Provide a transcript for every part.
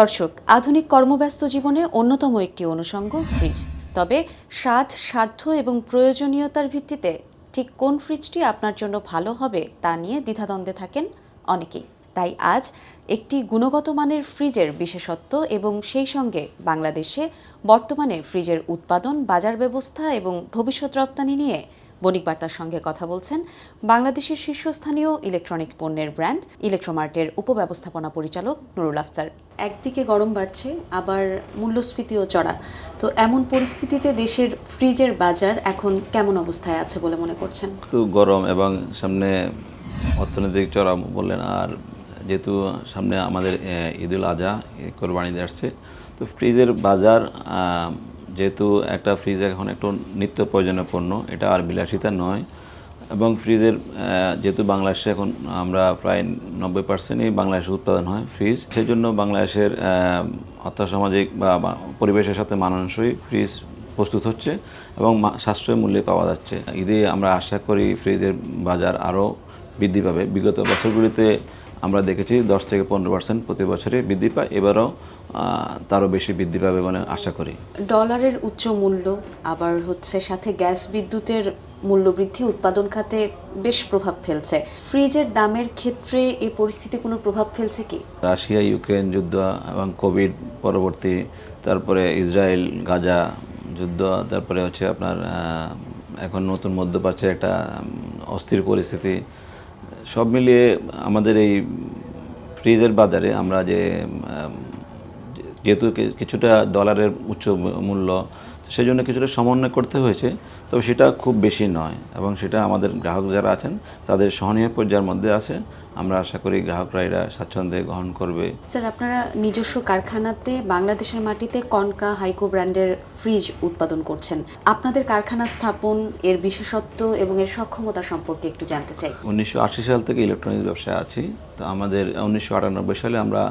দর্শক, আধুনিক কর্মব্যস্ত জীবনে অন্যতম একটি অনুষঙ্গ ফ্রিজ। তবে স্বাদ, সাধ্য এবং প্রয়োজনীয়তার ভিত্তিতে ঠিক কোন ফ্রিজটি আপনার জন্য ভালো হবে তা নিয়ে দ্বিধাদ্বন্দ্বে থাকেন অনেকেই। তাই আজ একটি গুণগত মানের ফ্রিজের বিশেষত্ব এবং সেই সঙ্গে বাংলাদেশে বর্তমানে ফ্রিজের উৎপাদন বাজার ব্যবস্থা এবং ভবিষ্যৎ রপ্তানি নিয়ে বণিক বার্তার সঙ্গে কথা বলছেন বাংলাদেশের শীর্ষস্থানীয় ইলেকট্রনিক পণ্যের ব্র্যান্ড ইলেকট্রোমার্টের উপব্যবস্থাপনা পরিচালক নুরুল আফসার। একদিকে গরম বাড়ছে আবার মূল্যস্ফীতিও চড়া। তো এমন পরিস্থিতিতে দেশের ফ্রিজের বাজার এখন কেমন অবস্থায় আছে বলে মনে করছেন? তো গরম এবং সামনে অর্থনৈতিক চড়া বললেন আর যেহেতু সামনে আমাদের ঈদুল আজহা কোরবানি আসছে। তো ফ্রিজের বাজার যেহেতু একটা ফ্রিজ এখন একটু নিত্য প্রয়োজনীয় পণ্য, এটা আর বিলাসিতা নয়। এবং ফ্রিজের যেহেতু বাংলাদেশে এখন আমরা প্রায় নব্বই পার্সেন্টই বাংলাদেশে উৎপাদন হয় ফ্রিজ সেই জন্য বাংলাদেশের অর্থসামাজিক বা পরিবেশের সাথে মানানসই ফ্রিজ প্রস্তুত হচ্ছে এবং সাশ্রয় মূল্যে পাওয়া যাচ্ছে। ঈদে আমরা আশা করি ফ্রিজের বাজার আরও বৃদ্ধি পাবে। বিগত বছরগুলিতে আমরা দেখেছি দশ থেকে পনেরো পার্সেন্ট প্রতি বছরে বৃদ্ধি পায়। এবারও তারও বেশি বৃদ্ধি পাবে মানে আশা করি। ডলারের উচ্চ মূল্য আবার হচ্ছে সাথে গ্যাস বিদ্যুতের মূল্য বৃদ্ধি উৎপাদন খাতে বেশ প্রভাব ফেলছে। ফ্রিজের দামের ক্ষেত্রে এই পরিস্থিতি কোনো প্রভাব ফেলছে কি? রাশিয়া ইউক্রেন যুদ্ধ এবং কোভিড পরবর্তী তারপরে ইসরায়েল গাজা যুদ্ধ তারপরে হচ্ছে আপনার এখন নতুন মধ্যপ্রাচ্যের একটা অস্থির পরিস্থিতি। সব মিলিয়ে আমাদের এই ফ্রিজের বাজারে আমরা যে যেহেতু কিছুটা ডলারের উচ্চ মূল্য সেই জন্য কিছুটা সমন্বয় করতে হয়েছে তবে সেটা খুব বেশি নয় এবং সেটা আমাদের গ্রাহক যারা আছেন তাদের সহনীয় পর্যায়ের মধ্যে আছে। আমরা আশা করি গ্রাহকরা এরা স্বাচ্ছন্দ্যে গ্রহণ করবে। স্যার আপনারা নিজস্ব কারখানাতে বাংলাদেশের মাটিতে কনকা হাইকো ব্র্যান্ডের ফ্রিজ উৎপাদন করছেন। আপনাদের কারখানা স্থাপন এর বিশেষত্ব এবং এর সক্ষমতা সম্পর্কে একটু জানতে চাই। উনিশশো আশি সাল থেকে ইলেকট্রনিক্স ব্যবসায় আছি। তো আমাদের উনিশশো আটানব্বই সালে আমরা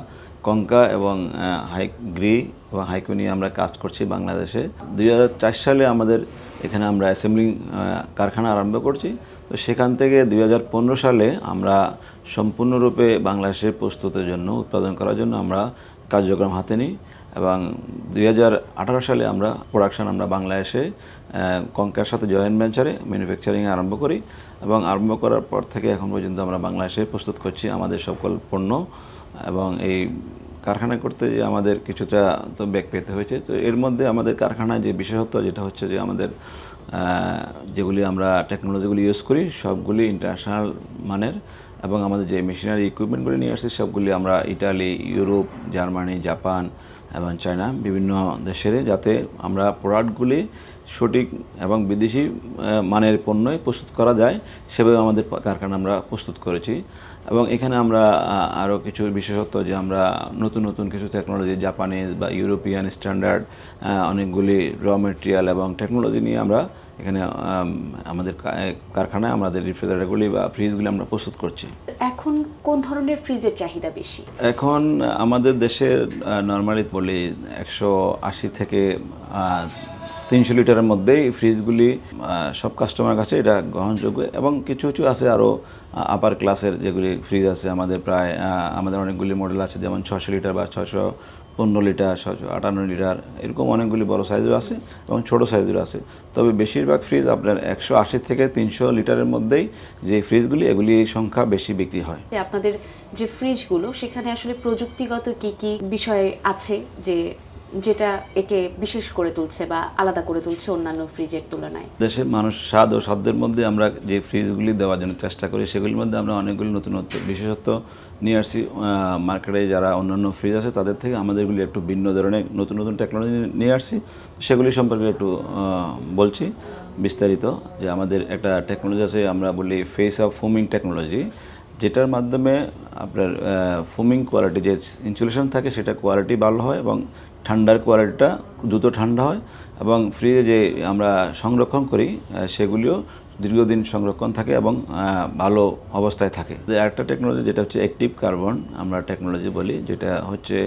কঙ্কা এবং হাইগ্রি এবং হাইকো নিয়ে আমরা কাজ করছি বাংলাদেশে। দুই হাজার চার সালে আমাদের এখানে আমরা অ্যাসেম্বলি কারখানা আরম্ভ করছি। তো সেখান থেকে দুই হাজার পনেরো সালে আমরা সম্পূর্ণরূপে বাংলাদেশের প্রস্তুতের জন্য, উৎপাদন করার জন্য আমরা কার্যক্রম হাতে নিই। এবং দুই হাজার আঠারো সালে আমরা প্রোডাকশান আমরা বাংলাদেশে কঙ্কার সাথে জয়েন্ট ভেঞ্চারে ম্যানুফ্যাকচারিং আরম্ভ করি এবং আরম্ভ করার পর থেকে এখন পর্যন্ত আমরা বাংলাদেশে প্রস্তুত করছি আমাদের সকল পণ্য এবং এই কারখানা করতে যে আমাদের কিছুটা তো ব্যাগ পেতে হয়েছে। তো এর মধ্যে আমাদের কারখানায় যে বিশেষত্ব যেটা হচ্ছে যে আমাদের যেগুলি আমরা টেকনোলজিগুলি ইউজ করি, সবগুলি ইন্টারন্যাশনাল মানের এবং আমাদের যে মেশিনারি ইকুইপমেন্টগুলি নিয়ে আসছি, সবগুলি আমরা ইটালি ইউরোপ জার্মানি জাপান এবং চায়না বিভিন্ন দেশের যাতে আমরা প্রোডাক্টগুলি সঠিক এবং বিদেশি মানের পণ্যই প্রস্তুত করা যায় সেভাবে আমাদের কারখানা আমরা প্রস্তুত করেছি। এবং এখানে আমরা আরও কিছু বিশেষত্ব যে আমরা নতুন নতুন কিছু টেকনোলজি জাপানিজ বা ইউরোপিয়ান স্ট্যান্ডার্ড অনেকগুলি র মেটেরিয়াল এবং টেকনোলজি নিয়ে আমরা এখানে আমাদের কারখানায় আমাদের রিফ্রিজারেটরগুলি বা ফ্রিজগুলি আমরা প্রস্তুত করছি। এখন কোন ধরনের ফ্রিজের চাহিদা বেশি? এখন আমাদের দেশে নর্মালি বলি একশো আশি থেকে তিনশো লিটারের মধ্যেই ফ্রিজগুলি সব কাস্টমার কাছে এটা গ্রহণযোগ্য এবং কিছু কিছু আছে আরও আপার ক্লাসের যেগুলি ফ্রিজ আছে, আমাদের প্রায় আমাদের অনেকগুলি মডেল আছে, যেমন ছশো লিটার বা ছশো পনেরো লিটার ছশো আটান্ন লিটার, এরকম অনেকগুলি বড় সাইজও আছে এবং ছোট সাইজের আছে। তবে বেশিরভাগ ফ্রিজ আপনার একশো আশি থেকে তিনশো লিটারের মধ্যেই যে ফ্রিজগুলি এগুলি সংখ্যা বেশি বিক্রি হয়। আপনাদের যে ফ্রিজগুলো সেখানে আসলে প্রযুক্তিগত কি কি বিষয় আছে যে যেটা একে বিশেষ করে তুলছে বা আলাদা করে তুলছে অন্যান্য ফ্রিজের তুলনায়। দেশের মানুষ স্বাদ ও সাধ্যের মধ্যে আমরা যে ফ্রিজগুলি দেওয়ার জন্য চেষ্টা করি, সেগুলির মধ্যে আমরা অনেকগুলি নতুনত্ব বিশেষত্ব নিয়ে আসছি মার্কেটে যারা অন্যান্য ফ্রিজ আছে, তাদের থেকে আমাদেরগুলি একটু ভিন্ন ধরনের নতুন নতুন টেকনোলজি নিয়ে আসছি। সেগুলি সম্পর্কে একটু বলছি বিস্তারিত যে আমাদের একটা টেকনোলজি আছে, আমরা বলি ফেস অফ ফোমিং টেকনোলজি যেটার মাধ্যমে আপনার ফোমিং কোয়ালিটি যে ইনসুলেশন থাকে সেটা কোয়ালিটি ভালো হয় এবং ঠান্ডার কোয়ালিটিটা দ্রুত ঠান্ডা হয় এবং ফ্রিজে যে আমরা সংরক্ষণ করি সেগুলিও দীর্ঘদিন সংরক্ষণ থাকে এবং ভালো অবস্থায় থাকে। একটা টেকনোলজি যেটা হচ্ছে অ্যাক্টিভ কার্বন আমরা টেকনোলজি বলি, যেটা হচ্ছে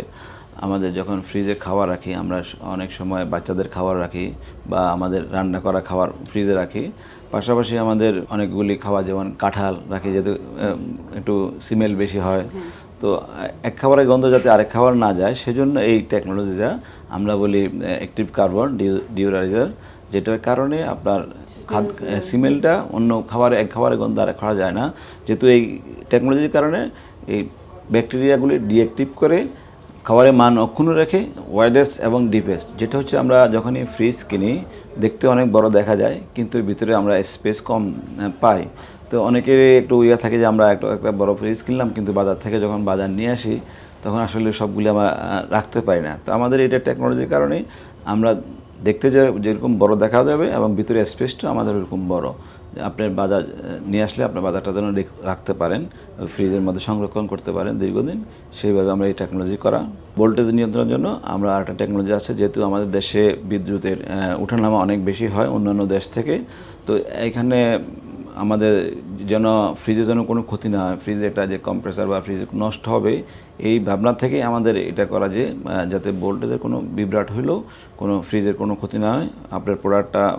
আমাদের যখন ফ্রিজে খাবার রাখি আমরা অনেক সময় বাচ্চাদের খাবার রাখি বা আমাদের রান্না করা খাবার ফ্রিজে রাখি। পাশাপাশি আমাদের অনেকগুলি খাবার যেমন কাঁঠাল রাখি যেহেতু একটু সিমেল বেশি হয়। তো এক খাবারের গন্ধ যাতে আরেক খাবার না যায় সেজন্য এই টেকনোলজিটা আমরা বলি অ্যাক্টিভ কার্বন ডিউরাইজার যেটার কারণে আপনার সিমেলটা অন্য খাবারে এক খাবারের গন্ধ আরেক খাওয়া যায় না। যেহেতু এই টেকনোলজির কারণে এই ব্যাকটেরিয়াগুলি ডিঅ্যাক্টিভ করে খাবারের মান অক্ষুণ্ণ রেখে ওয়াইডেস এবং ডিপেস্ট যেটা হচ্ছে আমরা যখনই ফ্রিজ কিনি, দেখতে অনেক বড় দেখা যায়, কিন্তু ভিতরে আমরা স্পেস কম পাই। তো অনেকের একটু ইয়ে থাকে যে আমরা একটা একটা বড় ফ্রিজ কিনলাম, কিন্তু বাজার থেকে যখন বাজার নিয়ে আসি, তখন আসলে সবগুলি আমরা রাখতে পারি না। তো আমাদের এটা টেকনোলজির কারণে আমরা দেখতে যেরকম বড় দেখা যাবে এবং ভিতরে স্পেসটা আমাদের ওরকম বড়। আপনার বাজার নিয়ে আসলে আপনার বাজারটা যেন রেখ- রাখতে পারেন, ফ্রিজের মধ্যে সংরক্ষণ করতে পারেন দীর্ঘদিন। সেইভাবে আমরা এই টেকনোলজি করা। ভোল্টেজ নিয়ন্ত্রণের জন্য আমরা একটা টেকনোলজি আছে, যেহেতু আমাদের দেশে বিদ্যুতের উঠানামা অনেক বেশি হয় অন্যান্য দেশ থেকে। তো এখানে আমাদের যেন ফ্রিজের যেন কোনো ক্ষতি না হয়, ফ্রিজে একটা যে কম্প্রেসার বা ফ্রিজ নষ্ট হবে এই ভাবনা থেকে আমাদের এটা করা যে যাতে ভোল্টেজের কোনো বিভ্রাট হইলেও কোনো ফ্রিজের কোনো ক্ষতি না হয়, আপনার প্রোডাক্টটা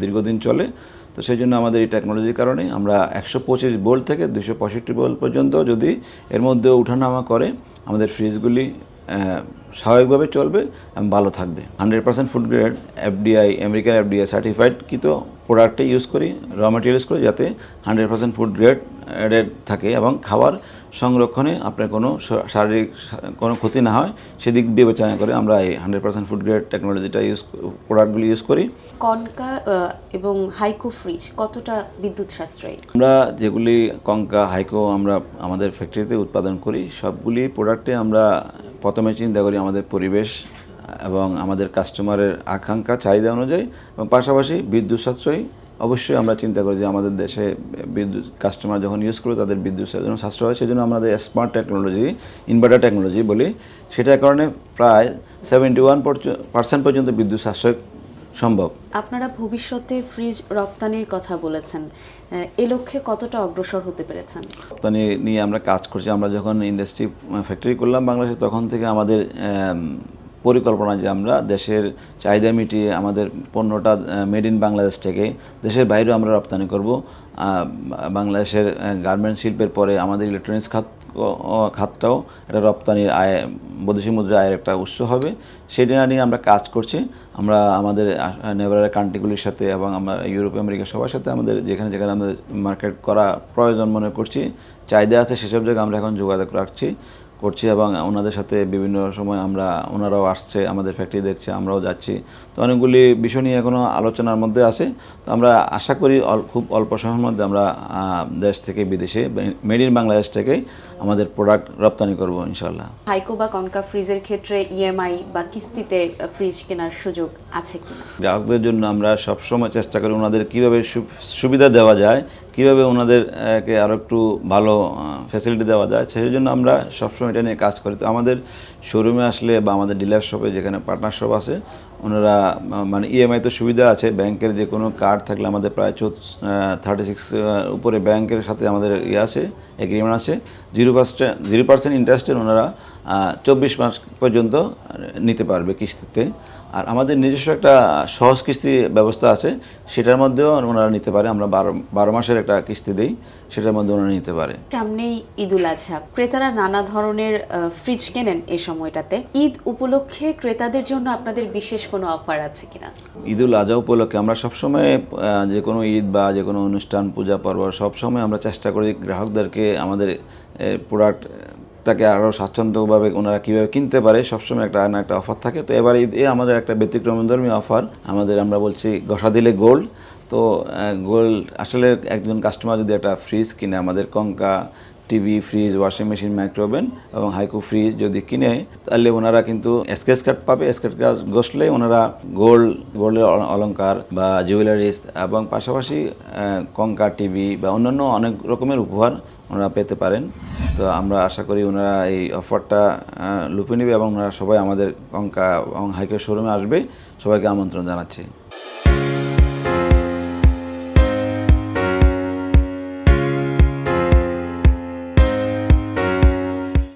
দীর্ঘদিন চলে। তো সেই জন্য আমাদের এই টেকনোলজির কারণে আমরা একশো পঁচিশ বোল্ট থেকে দুশো পঁয়ষট্টি বোল্ট পর্যন্ত যদি এর মধ্যে উঠানামা করে, আমাদের ফ্রিজগুলি স্বাভাবিকভাবে চলবে এবং ভালো থাকবে। Hundred percent food grade FDI American FDI certified কিন্তু প্রোডাক্টে ইউজ করি র মেটেরিয়াল ইউজ করি যাতে হান্ড্রেড পার্সেন্ট ফুড গ্রেড থাকে এবং খাবার সংরক্ষণে আপনার কোনো শারীরিক কোনো ক্ষতি না হয় সেদিক বিবেচনা করে আমরা এই হান্ড্রেড পার্সেন্ট ফুড গ্রেড টেকনোলজিটা ইউজ প্রোডাক্টগুলি ইউজ করি। কনকা এবং হাইকো ফ্রিজ কতটা বিদ্যুৎ সাশ্রয়ী? আমরা যেগুলি কঙ্কা হাইকো আমরা আমাদের ফ্যাক্টরিতে উৎপাদন করি সবগুলি প্রোডাক্টে আমরা প্রথমে চিন্তা করি আমাদের পরিবেশ এবং আমাদের কাস্টমারের আকাঙ্ক্ষা চাহিদা অনুযায়ী এবং পাশাপাশি বিদ্যুৎ সাশ্রয়ী। অবশ্যই আমরা চিন্তা করি যে আমাদের দেশে বিদ্যুৎ কাস্টমার যখন ইউজ করবে তাদের বিদ্যুৎ যেন সাশ্রয় হয়। সেজন্য আমাদের স্মার্ট টেকনোলজি ইনভার্টার টেকনোলজি বলি সেটার কারণে প্রায় সেভেন্টি ওয়ান পার্সেন্ট পর্যন্ত বিদ্যুৎ সাশ্রয় সম্ভব। আপনারা ভবিষ্যতে ফ্রিজ রপ্তানির কথা বলেছেন এ লক্ষ্যে কতটা অগ্রসর হতে পেরেছেন? রপ্তানি নিয়ে আমরা কাজ করছি। আমরা যখন ইন্ডাস্ট্রি ফ্যাক্টরি করলাম বাংলাদেশে তখন থেকে আমাদের পরিকল্পনা যে আমরা দেশের চাহিদা মিটিয়ে আমাদের পণ্যটা মেড ইন বাংলাদেশ থেকে দেশের বাইরেও আমরা রপ্তানি করব। বাংলাদেশের গার্মেন্টস শিল্পের পরে আমাদের ইলেকট্রনিক্স খাত খাতটাও এটা রপ্তানির আয়, বৈদেশিক মুদ্রা আয়ের একটা উৎস হবে। সেটা নিয়ে আমরা কাজ করছি। আমরা আমাদের নেবারের কান্ট্রিগুলির সাথে এবং আমরা ইউরোপ, আমেরিকা সবার সাথে আমাদের যেখানে যেখানে আমাদের মার্কেট করা প্রয়োজন মনে করছি। চাহিদা আছে সেসব জায়গায় আমরা এখন যোগাযোগ রাখছি। করছি এবং ওনাদের সাথে বিভিন্ন সময় আমরা ওনারাও আসছে আমাদের ফ্যাক্টরি দেখছে আমরাও যাচ্ছি। তো অনেকগুলি বিষয় নিয়ে এখনও আলোচনার মধ্যে আছে। তো আমরা আশা করি খুব অল্প সময়ের মধ্যে আমরা দেশ থেকে বিদেশে মেড ইন বাংলাদেশ থেকে আমাদের প্রোডাক্ট রপ্তানি করব ইনশাল্লাহ হাইকো বা কনকা ফ্রিজের ক্ষেত্রে ইএমআই বা কিস্তিতে ফ্রিজ কেনার সুযোগ আছে কি গ্রাহকদের জন্য আমরা সবসময় চেষ্টা করি ওনাদের কীভাবে সুবিধা দেওয়া যায় কীভাবে ওনাদেরকে আরও একটু ভালো ফ্যাসিলিটি দেওয়া যায় সেই জন্য আমরা সবসময় এটা নিয়ে কাজ করি। তো আমাদের শোরুমে আসলে বা আমাদের ডিলার শপে যেখানে পার্টনার শপ আছে, ওনারা মানে ইএমআই তো সুবিধা আছে, ব্যাংকের যে কোনো কার্ড থাকলে আমাদের প্রায় থার্টি সিক্স উপরে ব্যাংকের সাথে আমাদের ইয়ে আছে এগ্রিমেন্ট আছে জিরো পার্সেন্ট জিরো পার্সেন্ট ইন্টারেস্টের ওনারা চব্বিশ মাস পর্যন্ত নিতে পারবে কিস্তিতে। আর আমাদের নিজস্ব একটা সহজ কিস্তি ব্যবস্থা আছে সেটার মধ্যেও ওনারা নিতে পারে। আমরা বারো বারো মাসের একটা কিস্তি দিই সেটার মধ্যে ওনারা নিতে পারে। সামনেই ঈদুল আজহা ক্রেতারা নানা ধরনের ফ্রিজ কেনেন এই সময়টাতে। ঈদ উপলক্ষে ক্রেতাদের জন্য আপনাদের বিশেষ কোনো অফার আছে কিনা? ঈদুল আজহা উপলক্ষে আমরা সবসময় যে কোনো ঈদ বা যে কোনো অনুষ্ঠান পূজা পর্ব সবসময় আমরা চেষ্টা করি গ্রাহকদেরকে আমাদের প্রোডাক্টটাকে আরও স্বাচ্ছন্দ্যভাবে ওনারা কীভাবে কিনতে পারে, সবসময় একটা না একটা অফার থাকে। তো এবার ঈদে আমাদের একটা ব্যতিক্রমধর্মী অফার, আমাদের আমরা বলছি গসা দিলে গোল্ড। তো গোল্ড আসলে একজন কাস্টমার যদি একটা ফ্রিজ কিনে, আমাদের Konka TV fridge washing machine micro oven এবং হাইকো ফ্রিজ যদি কিনে, তাহলে ওনারা কিন্তু স্কেচ কার্ড পাবে। স্কেচ কার্ড ঘষলে ওনারা গোল্ড, গোল্ডের অল- অলংকার বা জুয়েলারিস এবং পাশাপাশি কঙ্কা টিভি বা অন্যান্য অনেক রকমের উপহার ওনারা পেতে পারেন। তো আমরা আশা করি ওনারা এই অফারটা লুপে নেবে এবং ওনারা সবাই আমাদের কঙ্কা এবং শোরুমে আসবে। সবাইকে আমন্ত্রণ জানাচ্ছি।